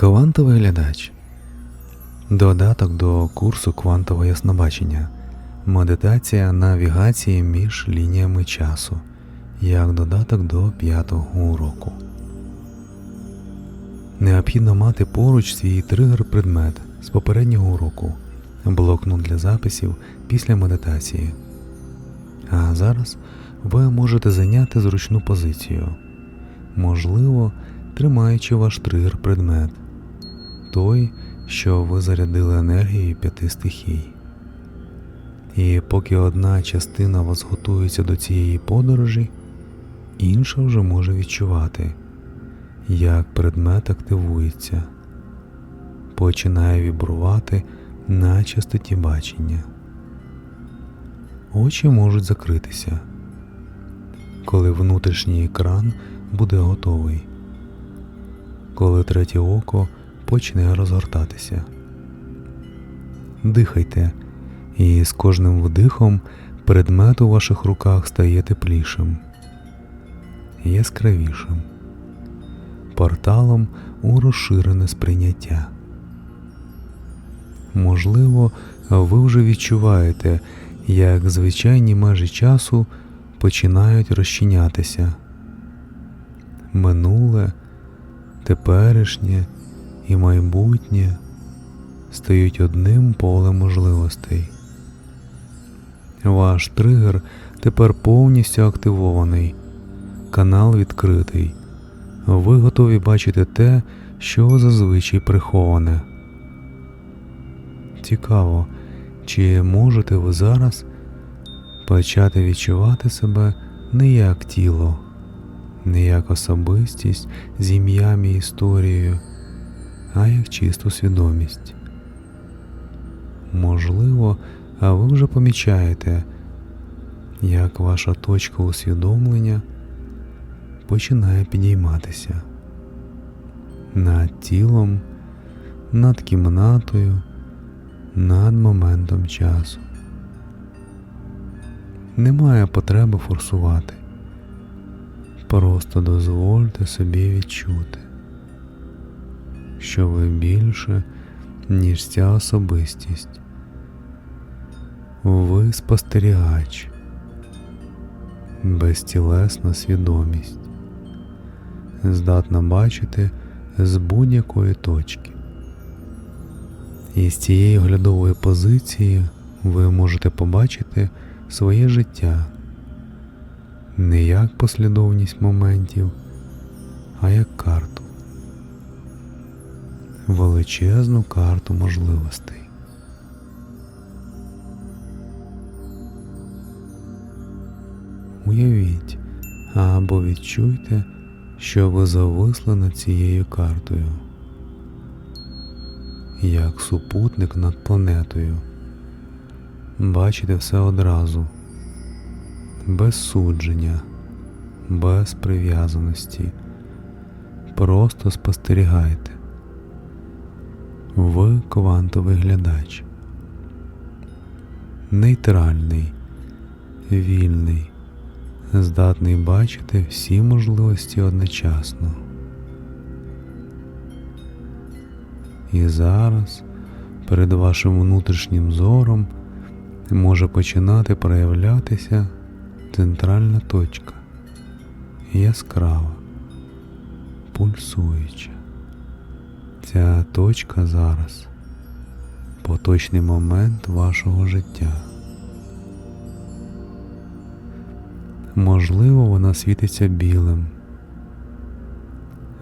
Квантовий глядач. Додаток до курсу квантове яснобачення. Медитація навігації між лініями часу. Як додаток до п'ятого уроку. Необхідно мати поруч свій тригер предмет з попереднього уроку, блокнот для записів після медитації. А зараз ви можете зайняти зручну позицію, можливо, тримаючи ваш тригер предмет, той, що ви зарядили енергією п'яти стихій. І поки одна частина вас готується до цієї подорожі, інша вже може відчувати, як предмет активується, починає вібрувати на частоті бачення. Очі можуть закритися, коли внутрішній екран буде готовий, коли третє око почне розгортатися. Дихайте, і з кожним вдихом предмет у ваших руках стає теплішим, яскравішим, порталом у розширене сприйняття. Можливо, ви вже відчуваєте, як звичайні межі часу починають розчинятися. Минуле, теперішнє і майбутнє стають одним полем можливостей. Ваш тригер тепер повністю активований, канал відкритий. Ви готові бачити те, що зазвичай приховане. Цікаво, чи можете ви зараз почати відчувати себе не як тіло, не як особистість з ім'ям і історією, а як чисту свідомість. Можливо, а ви вже помічаєте, як ваша точка усвідомлення починає підійматися над тілом, над кімнатою, над моментом часу. Немає потреби форсувати. Просто дозвольте собі відчути, що ви більше, ніж ця особистість. Ви спостерігач, безтілесна свідомість, здатна бачити з будь-якої точки. І з цієї оглядової позиції ви можете побачити своє життя не як послідовність моментів, а як карту, величезну карту можливостей. Уявіть або відчуйте, що ви зависли над цією картою, як супутник над планетою. Бачите все одразу, без судження, без прив'язаності. Просто спостерігайте. Ви квантовий глядач. Нейтральний, вільний, здатний бачити всі можливості одночасно. І зараз перед вашим внутрішнім зором може починати проявлятися центральна точка, яскрава, пульсуюча. Ця точка зараз поточний момент вашого життя. Можливо, вона світиться білим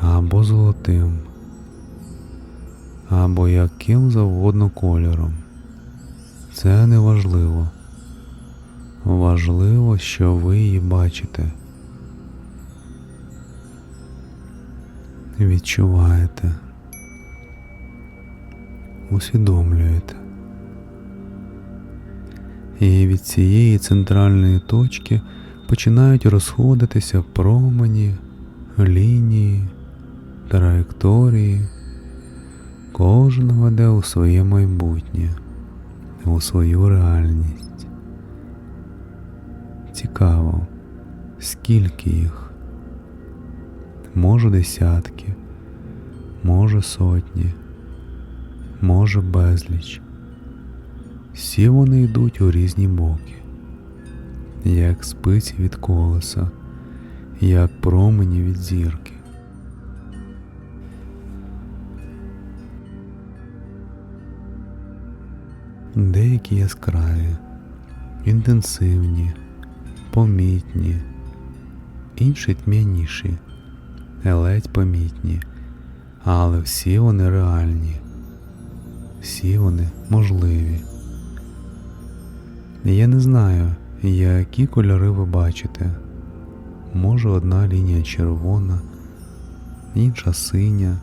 або золотим, або яким завгодно кольором. Це не важливо. Важливо, що ви її бачите. Відчуваєте, усвідомлюєте. І від цієї центральної точки починають розходитися промені, лінії, траєкторії. Кожен веде у своє майбутнє, у свою реальність. Цікаво, скільки їх? Може десятки, може сотні, може безліч. Всі вони йдуть у різні боки, як спиці від колеса, як промені від зірки. Деякі яскраві, інтенсивні, помітні, інші тьмяніші, ледь помітні, але всі вони реальні, всі вони можливі. Я не знаю, які кольори ви бачите. Може одна лінія червона, інша синя,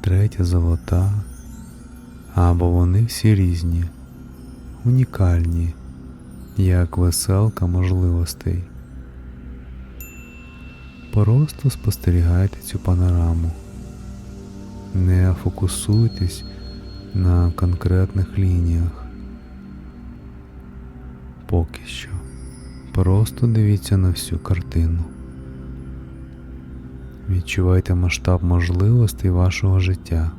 третя золота, або вони всі різні, унікальні, як веселка можливостей. Просто спостерігайте цю панораму. Не фокусуйтесь на конкретних лініях. Поки що. Просто дивіться на всю картину. Відчувайте масштаб можливостей вашого життя.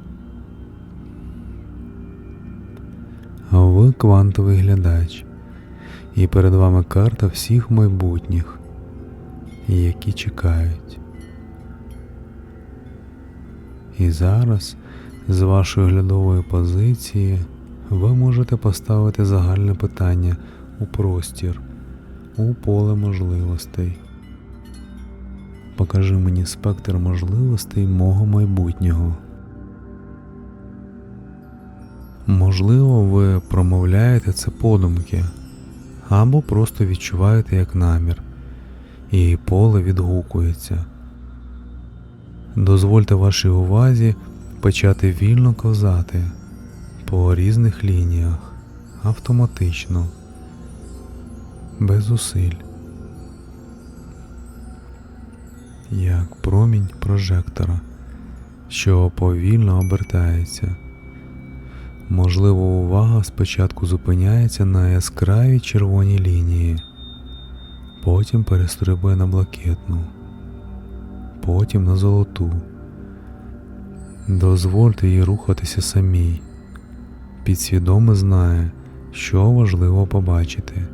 Ви квантовий глядач, і перед вами карта всіх майбутніх, які чекають. І зараз з вашої глядової позиції ви можете поставити загальне питання у простір, у поле можливостей. Покажи мені спектр можливостей мого майбутнього. Можливо, ви промовляєте це подумки або просто відчуваєте як намір, і поле відгукується. Дозвольте вашій увазі почати вільно ковзати по різних лініях автоматично, без зусиль, як промінь прожектора, що повільно обертається. Можливо, увага спочатку зупиняється на яскравій червоній лінії, потім перестрибує на блакитну, потім на золоту. Дозвольте їй рухатися самій. Підсвідомо знає, що важливо побачити.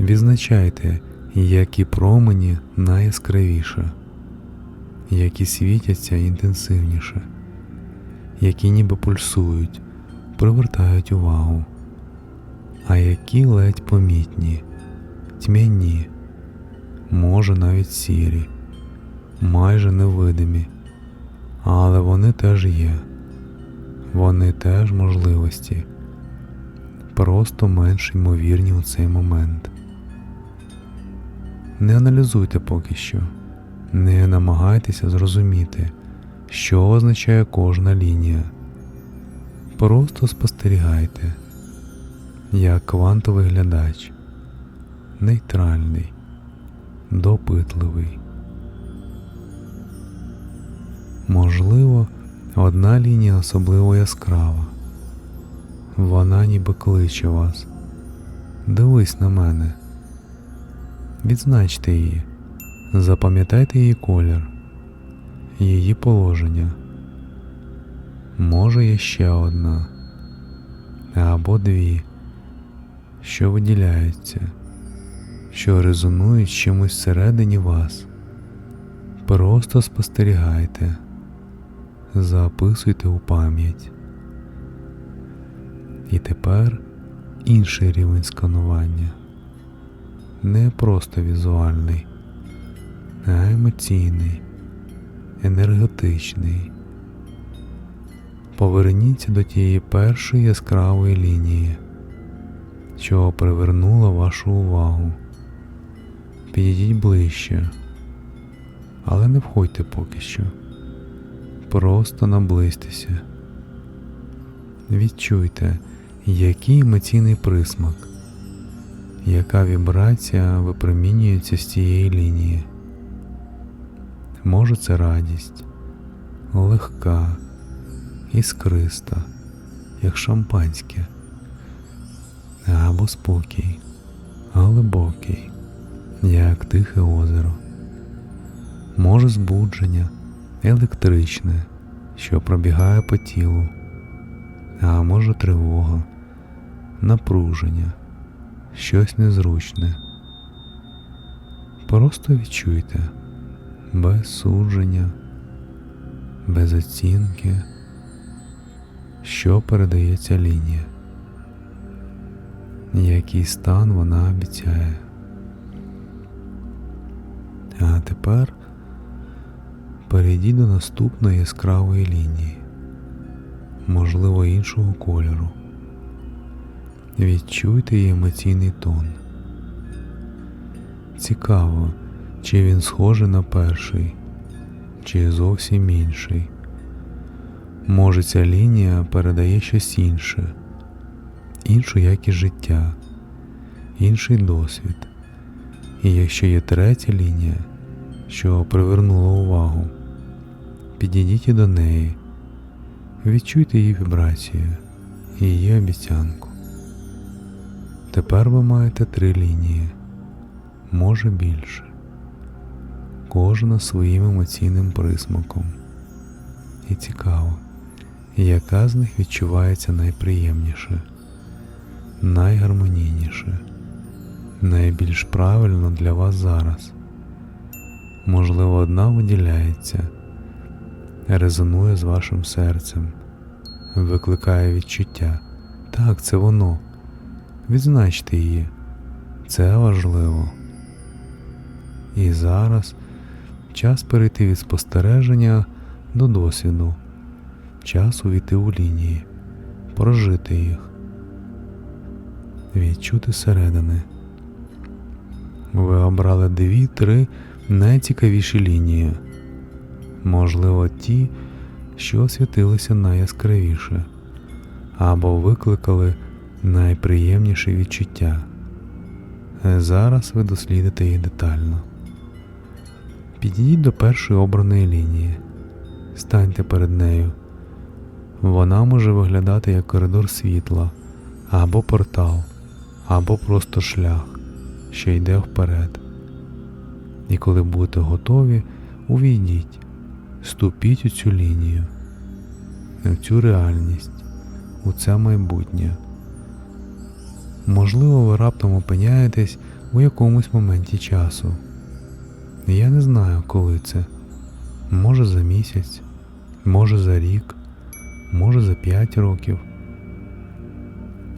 Відзначайте, які промені найяскравіше, які світяться інтенсивніше які ніби пульсують, привертають увагу, а які ледь помітні, тьмяні, може навіть сірі, майже невидимі, але вони теж є, вони теж можливості, просто менш ймовірні у цей момент. Не аналізуйте поки що, не намагайтеся зрозуміти що означає кожна лінія. Просто спостерігайте, як квантовий глядач, нейтральний, допитливий. Можливо, одна лінія особливо яскрава. Вона ніби кличе вас. Дивись на мене. Відзначте її, запам'ятайте її колір її положення. Може є ще одна або дві, що виділяються, що резонують чимось всередині вас. Просто спостерігайте, записуйте у пам'ять. І тепер інший рівень сканування, не просто візуальний, а емоційний енергетичний. Поверніться до тієї першої яскравої лінії, що привернула вашу увагу. Підійдіть ближче, але не входьте поки що. Просто наблизьтеся. Відчуйте, який емоційний присмак, яка вібрація випромінюється з цієї лінії. Може це радість, легка, іскриста, як шампанське, або спокій, глибокий, як тихе озеро, може збудження, електричне, що пробігає по тілу, а може тривога, напруження, щось незручне. Просто відчуйте без судження, без оцінки, що передається лінія, який стан вона обіцяє. А тепер перейдіть до наступної яскравої лінії, можливо іншого кольору. Відчуйте її емоційний тон. Цікаво, чи він схожий на перший, чи зовсім інший. Може, ця лінія передає щось інше, іншу якість життя, інший досвід. І якщо є третя лінія, що привернула увагу, підійдіть до неї, відчуйте її вібрацію, її обіцянку. Тепер ви маєте три лінії, може більше, кожна своїм емоційним присмаком. І цікаво, яка з них відчувається найприємніше, найгармонійніше, найбільш правильно для вас зараз. Можливо, одна виділяється, резонує з вашим серцем, викликає відчуття. Так, це воно. Відзначте її. Це важливо. І зараз час перейти від спостереження до досвіду, час увійти у лінії, прожити їх, відчути середини. Ви обрали дві-три найцікавіші лінії, можливо, ті, що освітилися найяскравіше, або викликали найприємніші відчуття. Зараз ви дослідите їх детально. Підійдіть до першої обраної лінії, станьте перед нею. Вона може виглядати як коридор світла, або портал, або просто шлях, що йде вперед. І коли будете готові, увійдіть, ступіть у цю лінію, у цю реальність, у це майбутнє. Можливо, ви раптом опиняєтесь у якомусь моменті часу. Я не знаю, коли це. Може за місяць, може за рік, може за п'ять років.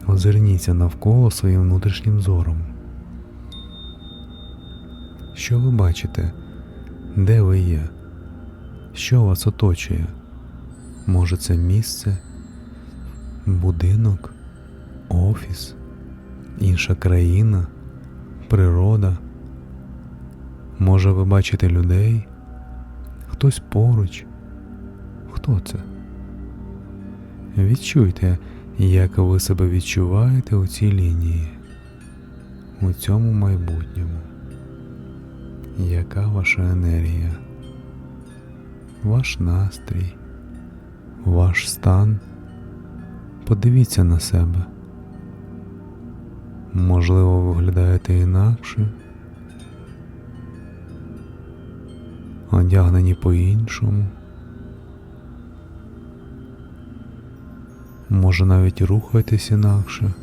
Озирніться навколо своїм внутрішнім зором. Що ви бачите? Де ви є? Що вас оточує? Може це місце, будинок, офіс, інша країна, природа? Може ви бачите людей? Хтось поруч? Хто це? Відчуйте, як ви себе відчуваєте у цій лінії, у цьому майбутньому. Яка ваша енергія, ваш настрій, ваш стан? Подивіться на себе. Можливо, виглядаєте інакше, одягнені по-іншому. Може навіть рухаєтесь інакше.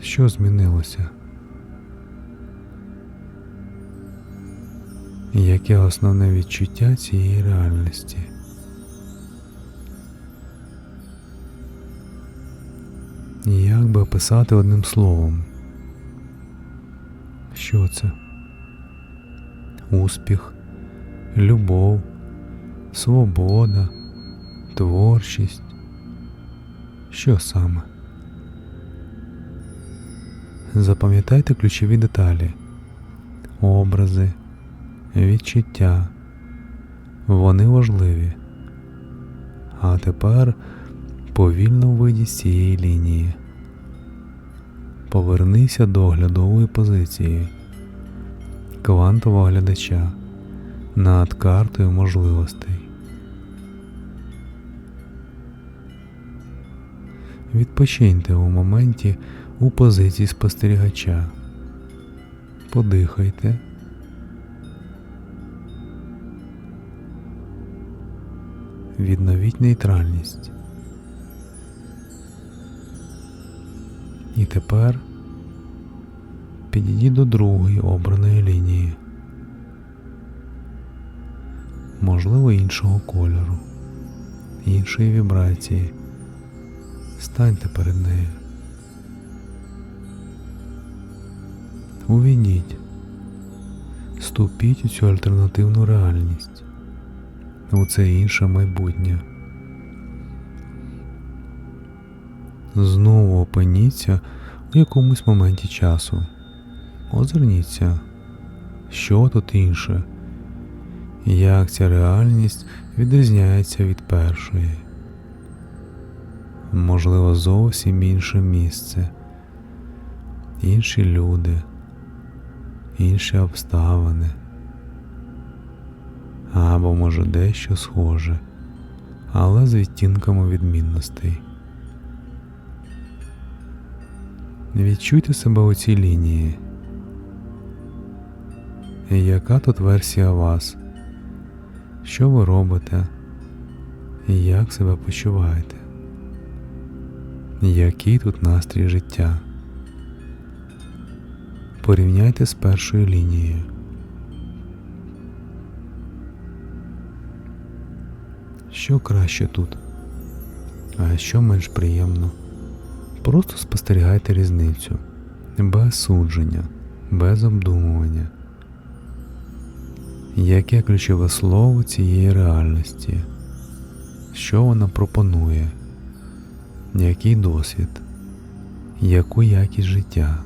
Що змінилося? Яке основне відчуття цієї реальності? Як би описати одним словом? Що це? Успіх, любов, свобода, творчість. Що саме? Запам'ятайте ключові деталі, образи, відчуття. Вони важливі. А тепер повільно вийдіть з цієї лінії. Повернися до оглядової позиції квантового глядача над картою можливостей. Відпочиньте у моменті у позиції спостерігача. Подихайте. Відновіть нейтральність. І тепер підійдіть до другої обраної лінії, можливо іншого кольору, іншої вібрації. Станьте перед нею. Увійдіть, ступіть у цю альтернативну реальність, у це інше майбутнє. Знову опиніться у якомусь моменті часу. Озирніться, що тут інше, як ця реальність відрізняється від першої. Можливо, зовсім інше місце, інші люди, інші обставини, або може дещо схоже, але з відтінками відмінностей. Відчуйте себе у цій лінії. Яка тут версія вас? Що ви робите? Як себе почуваєте? Який тут настрій життя? Порівняйте з першою лінією. Що краще тут, а що менш приємно? Просто спостерігайте різницю, без судження, без обдумування. Яке ключове слово цієї реальності? Що вона пропонує? Який досвід? Яку якість життя?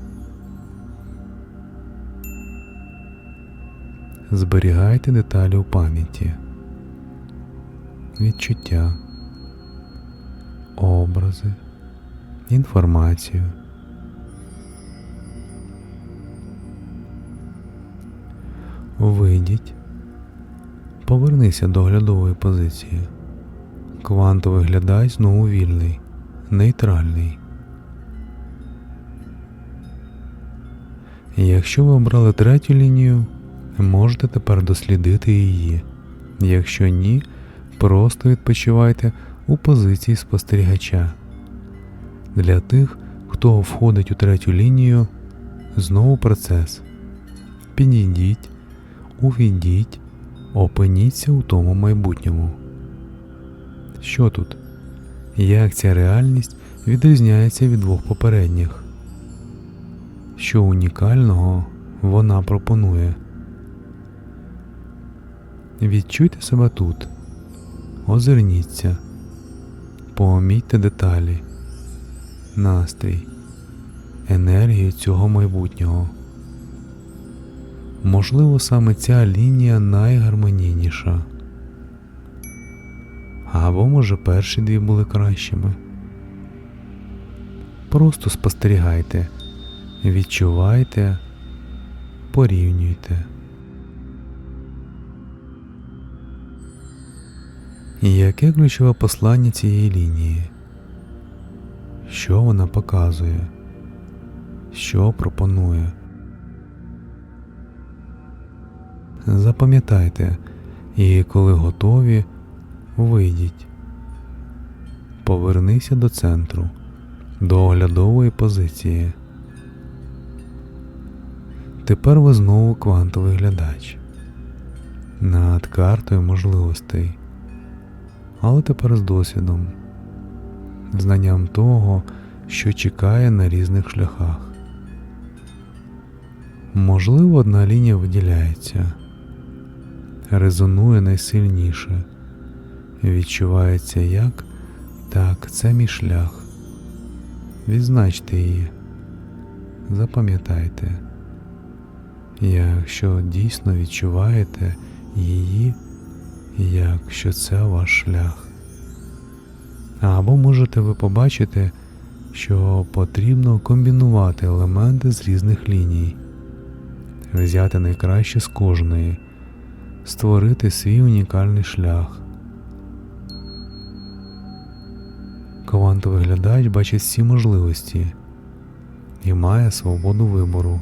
Зберігайте деталі у пам'яті, відчуття, образи, інформацію. Вийдіть, повернися до оглядової позиції. Квантовий глядач знову вільний, нейтральний. Якщо ви обрали третю лінію, можете тепер дослідити її. Якщо ні, просто відпочивайте у позиції спостерігача. Для тих, хто входить у третю лінію, знову процес. Підійдіть, увійдіть, опиніться у тому майбутньому. Що тут? Як ця реальність відрізняється від двох попередніх? Що унікального вона пропонує? Відчуйте себе тут, озирніться, помітьте деталі, настрій, енергію цього майбутнього. Можливо, саме ця лінія найгармонійніша. Або, може, перші дві були кращими. Просто спостерігайте, відчувайте, порівнюйте. Яке ключове послання цієї лінії? Що вона показує? Що пропонує? Запам'ятайте, і коли готові, вийдіть. Повернися до центру, до оглядової позиції. Тепер ви знову квантовий глядач над картою можливостей, але тепер з досвідом, знанням того, що чекає на різних шляхах. Можливо, одна лінія виділяється, резонує найсильніше, відчувається як так, це мій шлях. Відзначте її, запам'ятайте, якщо дійсно відчуваєте її, якщо це ваш шлях. Або можете ви побачити, що потрібно комбінувати елементи з різних ліній, взяти найкраще з кожної, створити свій унікальний шлях. Квантовий глядач бачить всі можливості і має свободу вибору,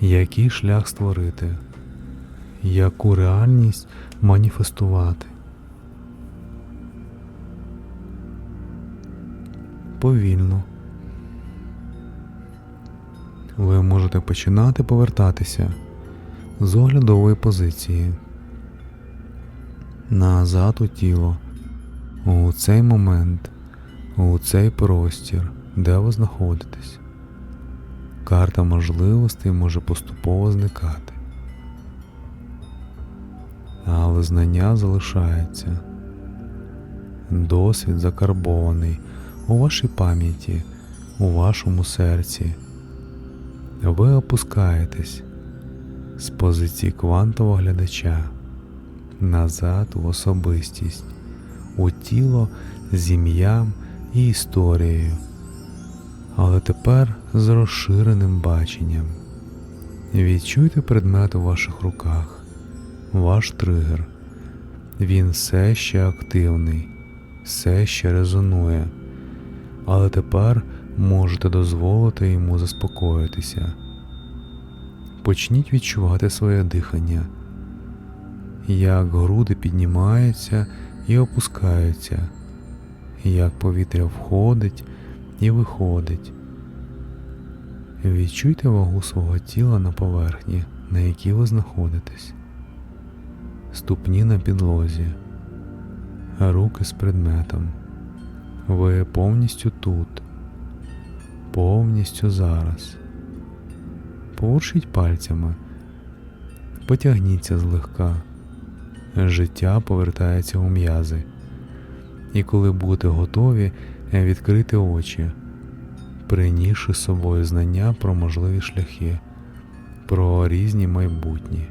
який шлях створити, яку реальність маніфестувати. Повільно. Ви можете починати повертатися з оглядової позиції назад у тіло у цей момент, у цей простір, де ви знаходитесь. Карта можливостей може поступово зникати. Але знання залишається. Досвід закарбований у вашій пам'яті, у вашому серці. Ви опускаєтесь з позиції квантового глядача назад в особистість, у тіло з ім'ям і історією, але тепер з розширеним баченням. Відчуйте предмет у ваших руках, ваш тригер. Він все ще активний, все ще резонує, але тепер можете дозволити йому заспокоїтися. Почніть відчувати своє дихання, як груди піднімаються і опускаються, як повітря входить і виходить. Відчуйте вагу свого тіла на поверхні, на якій ви знаходитесь, ступні на підлозі, руки з предметом. Ви повністю тут, повністю зараз. Поворушіть пальцями, потягніться злегка. Життя повертається у м'язи. І коли будете готові, відкрити очі, принісши з собою знання про можливі шляхи, про різні майбутні,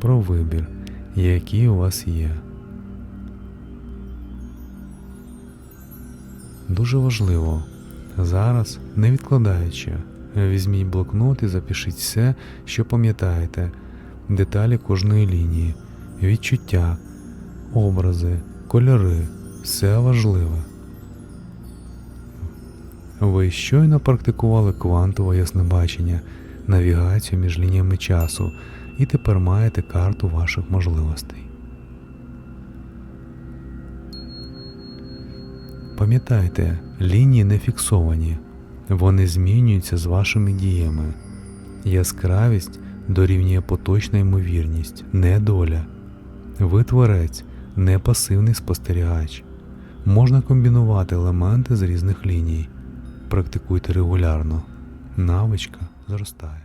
про вибір, який у вас є. Дуже важливо. Зараз, не відкладаючи, візьміть блокнот і запишіть все, що пам'ятаєте, деталі кожної лінії, відчуття, образи, кольори, все важливе. Ви щойно практикували квантове яснобачення, навігацію між лініями часу і тепер маєте карту ваших можливостей. Пам'ятайте, лінії не фіксовані, вони змінюються з вашими діями. Яскравість дорівнює поточна ймовірність, не доля. Ви творець, не пасивний спостерігач. Можна комбінувати елементи з різних ліній. Практикуйте регулярно. Навичка зростає.